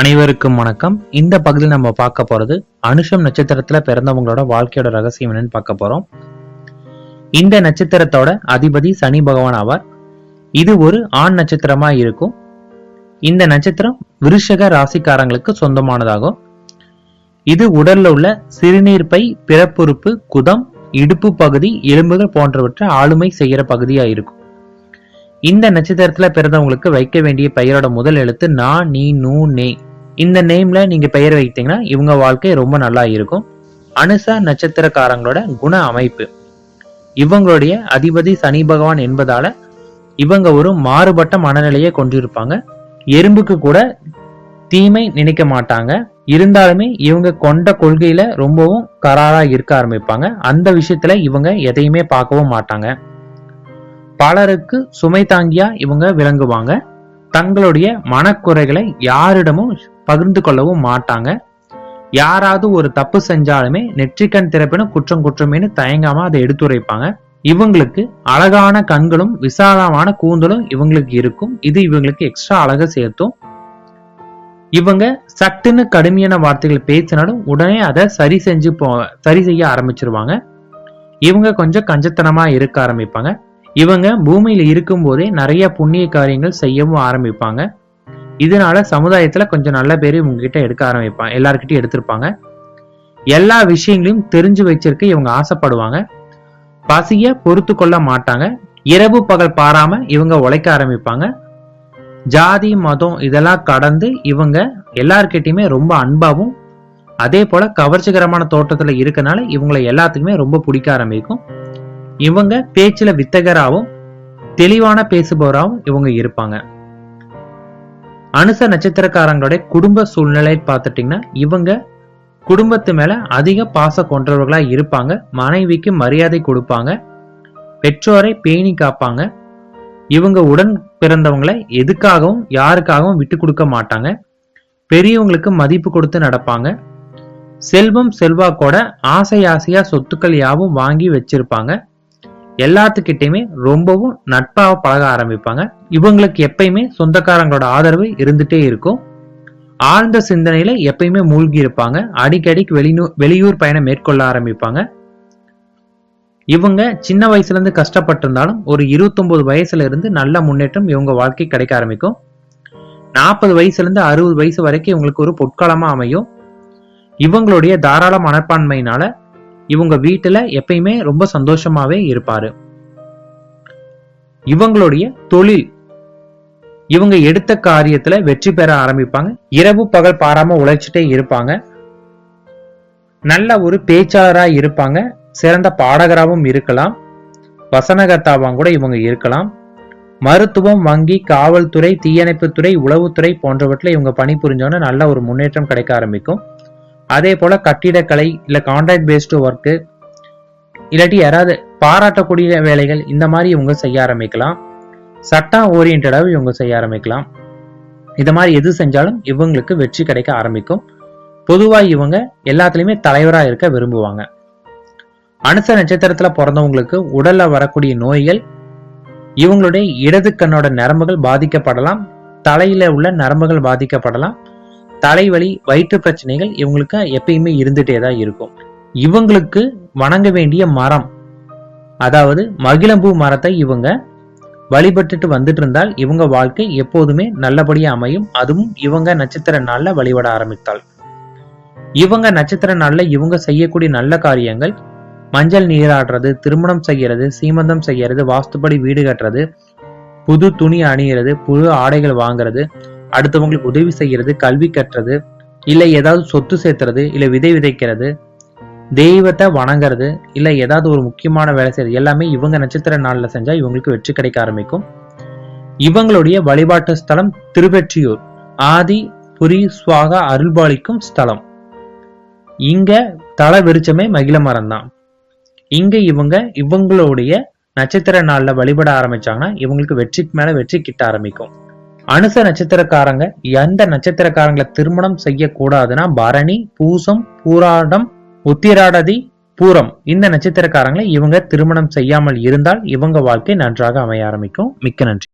அனைவருக்கும் வணக்கம். இந்த பகுதியில் நம்ம பார்க்க போறது அனுஷம் நட்சத்திரத்துல பிறந்தவங்களோட வாழ்க்கையோட ரகசியம் என்னன்னு பார்க்க போறோம். இந்த நட்சத்திரத்தோட அதிபதி சனி பகவான் ஆவார். இது ஒரு ஆண் நட்சத்திரமா இருக்கும். இந்த நட்சத்திரம் விருஷக ராசிக்காரங்களுக்கு சொந்தமானதாகும். இது உடல்ல உள்ள சிறுநீர் பை பிறப்புறுப்பு குதம் இடுப்பு பகுதி எலும்புகள் போன்றவற்றை ஆளுமை செய்யற பகுதியா இருக்கும். இந்த நட்சத்திரத்துல பிறந்தவங்களுக்கு வைக்க வேண்டிய பெயரோட முதல் எழுத்து நா நீ நூ நே. இந்த நேம்ல நீங்க பெயர் வைத்தீங்கன்னா இவங்க வாழ்க்கை ரொம்ப நல்லா இருக்கும். அனுசா நட்சத்திரக்காரங்களோட குண அமைப்பு. இவங்களுடைய அதிபதி சனி பகவான் என்பதால இவங்க ஒரு மாறுபட்ட மனநிலையை கொண்டிருப்பாங்க. எறும்புக்கு கூட தீமை நினைக்க மாட்டாங்க. இருந்தாலுமே இவங்க கொண்ட கொள்கையில ரொம்பவும் கராரா இருக்க ஆரம்பிப்பாங்க. அந்த விஷயத்துல இவங்க எதையுமே பார்க்கவும் மாட்டாங்க. பலருக்கு சுமை தாங்கியா இவங்க விளங்குவாங்க. தங்களுடைய மனக்குறைகளை யாரிடமும் பகிர்ந்து கொள்ளவும் மாட்டாங்க. யாராவது ஒரு தப்பு செஞ்சாலுமே நெற்றிக்கண் திறப்பினும் குற்றம் குற்றமேனு தயங்காம அதை எடுத்துரைப்பாங்க. இவங்களுக்கு அழகான கண்களும் விசாலமான கூந்தலும் இவங்களுக்கு இருக்கும். இது இவங்களுக்கு எக்ஸ்ட்ரா அழக சேர்த்தும். இவங்க சட்டுன்னு கடுமையான வார்த்தைகள் பேசினாலும் உடனே அதை சரி செஞ்சு போ சரி செய்ய ஆரம்பிச்சிருவாங்க. இவங்க கொஞ்சம் கஞ்சத்தனமா இருக்க ஆரம்பிப்பாங்க. இவங்க பூமியில இருக்கும் போதே நிறைய புண்ணிய காரியங்கள் செய்யவும் ஆரம்பிப்பாங்க. இதனால சமுதாயத்துல கொஞ்சம் நல்ல பேர் உங்ககிட்ட எடுக்க ஆரம்பிப்பாங்க எல்லார்கிட்டயும் எடுத்திருப்பாங்க. எல்லா விஷயங்களையும் தெரிஞ்சு வச்சிருக்க இவங்க ஆசைப்படுவாங்க. பசிய பொறுத்து கொள்ள மாட்டாங்க. இரவு பகல் பாராம இவங்க உழைக்க ஆரம்பிப்பாங்க. ஜாதி மதம் இதெல்லாம் கடந்து இவங்க எல்லார்கிட்டயுமே ரொம்ப அன்பாவும் அதே போல கவர்ச்சிகரமான தோட்டத்துல இருக்கனால இவங்களை எல்லாத்துக்குமே ரொம்ப பிடிக்க ஆரம்பிக்கும். இவங்க பேச்சுல வித்தகராகவும் தெளிவான பேசுபவராகவும் இவங்க இருப்பாங்க. அனுச நட்சத்திரக்காரங்களுடைய குடும்ப சூழ்நிலை பார்த்துட்டீங்கன்னா இவங்க குடும்பத்து மேல அதிக பாச கொன்றவர்களாக இருப்பாங்க. மனைவிக்கு மரியாதை கொடுப்பாங்க. பெற்றோரை பேணி காப்பாங்க. இவங்க உடன் பிறந்தவங்களை எதுக்காகவும் யாருக்காகவும் விட்டு கொடுக்க மாட்டாங்க. பெரியவங்களுக்கு மதிப்பு கொடுத்து நடப்பாங்க. செல்வம் செல்வாக்கோட ஆசை ஆசையா சொத்துக்கள் யாவும் வாங்கி வச்சிருப்பாங்க. எல்லாத்துக்கிட்டையுமே ரொம்பவும் நட்பாக பழக ஆரம்பிப்பாங்க. இவங்களுக்கு எப்பயுமே சொந்தக்காரங்களோட ஆதரவு இருந்துட்டே இருக்கும். ஆழ்ந்த சிந்தனையில எப்பயுமே மூழ்கி இருப்பாங்க. அடிக்கடிக்கு வெளியூ வெளியூர் பயணம் மேற்கொள்ள ஆரம்பிப்பாங்க. இவங்க சின்ன வயசுல இருந்து கஷ்டப்பட்டிருந்தாலும் ஒரு இருபத்தொன்பது வயசுல இருந்து நல்ல முன்னேற்றம் இவங்க வாழ்க்கை கிடைக்க ஆரம்பிக்கும். நாற்பது வயசுல இருந்து அறுபது வயசு வரைக்கும் இவங்களுக்கு ஒரு பொற்காலமா அமையும். இவங்களுடைய தாராள மனப்பான்மையினால இவங்க வீட்டுல எப்பயுமே ரொம்ப சந்தோஷமாவே இருப்பாரு. இவங்களுடைய தொழில் இவங்க எடுத்த காரியத்துல வெற்றி பெற ஆரம்பிப்பாங்க. இரவு பகல் பாராம உழைச்சிட்டே இருப்பாங்க. நல்ல ஒரு பேச்சாளரா இருப்பாங்க. சிறந்த பாடகராகவும் இருக்கலாம். வசனகர்த்தாவாம் கூட இவங்க இருக்கலாம். மருத்துவம் வங்கி காவல்துறை தீயணைப்புத்துறை உளவுத்துறை போன்றவற்றில் இவங்க பணிபுரிஞ்சோன்னா நல்ல ஒரு முன்னேற்றம் கிடைக்க ஆரம்பிக்கும். அதே போல கட்டிடக்கலை இல்ல கான்ட்ராக்ட் பேஸ்டு ஒர்க்கு இல்லாட்டி யாராவது பாராட்டக்கூடிய வேலைகள் இந்த மாதிரி இவங்க செய்ய ஆரம்பிக்கலாம். சட்டம் ஓரியன்டாக இவங்க செய்ய ஆரம்பிக்கலாம். இந்த மாதிரி எது செஞ்சாலும் இவங்களுக்கு வெற்றி கிடைக்க ஆரம்பிக்கும். பொதுவாக இவங்க எல்லாத்துலேயுமே தலைவராக இருக்க விரும்புவாங்க. அனுச நட்சத்திரத்தில் பிறந்தவங்களுக்கு உடலில் வரக்கூடிய நோய்கள் இவங்களுடைய இடது கண்ணோட நரம்புகள் பாதிக்கப்படலாம். தலையில உள்ள நரம்புகள் பாதிக்கப்படலாம். தலைவலி வயிற்று பிரச்சனைகள் இவங்களுக்கு எப்பயுமே இருந்துட்டே தான் இருக்கும். இவங்களுக்கு வணங்க வேண்டிய மரம் அதாவது மகிழம்பூ மரத்தை இவங்க வழிபட்டுட்டு வந்துட்டு இருந்தால் இவங்க வாழ்க்கை எப்போதுமே நல்லபடியா அமையும். அதுவும் இவங்க நட்சத்திர நாள்ல வழிபட ஆரம்பித்தால் இவங்க நட்சத்திர நாள்ல இவங்க செய்யக்கூடிய நல்ல காரியங்கள் மஞ்சள் நீராடுறது திருமணம் செய்யறது சீமந்தம் செய்யறது வாஸ்துப்படி வீடு கட்டுறது புது துணி அணிகிறது புது ஆடைகள் வாங்குறது அடுத்தவங்களுக்கு உதவி செய்யறது கல்வி கற்றது இல்லை ஏதாவது சொத்து சேர்த்துறது இல்லை விதை விதைக்கிறது தெய்வத்தை வணங்குறது இல்லை ஏதாவது ஒரு முக்கியமான வேலை செய்யறது எல்லாமே இவங்க நட்சத்திர நாளில் செஞ்சால் இவங்களுக்கு வெற்றி கிடைக்க ஆரம்பிக்கும். இவங்களுடைய வழிபாட்டு ஸ்தலம் திருவெற்றியூர். ஆதி புரி சுவாக அருள்பாலிக்கும் ஸ்தலம். இங்க தல விருச்சமே மகிழ மரம் தான். இங்க இவங்க இவங்களுடைய நட்சத்திர நாளில் வழிபட ஆரம்பிச்சாங்கன்னா இவங்களுக்கு வெற்றிக்கு மேல வெற்றி கிட்ட ஆரம்பிக்கும். அனுச நட்சத்திரக்காரங்க எந்த நட்சத்திரக்காரங்களை திருமணம் செய்யக்கூடாதுன்னா பரணி பூசம் பூராடம் உத்திராடதி பூரம். இந்த நட்சத்திரக்காரங்களை இவங்க திருமணம் செய்யாமல் இருந்தால் இவங்க வாழ்க்கை நன்றாக அமைய ஆரம்பிக்கும். மிக்க நன்றி.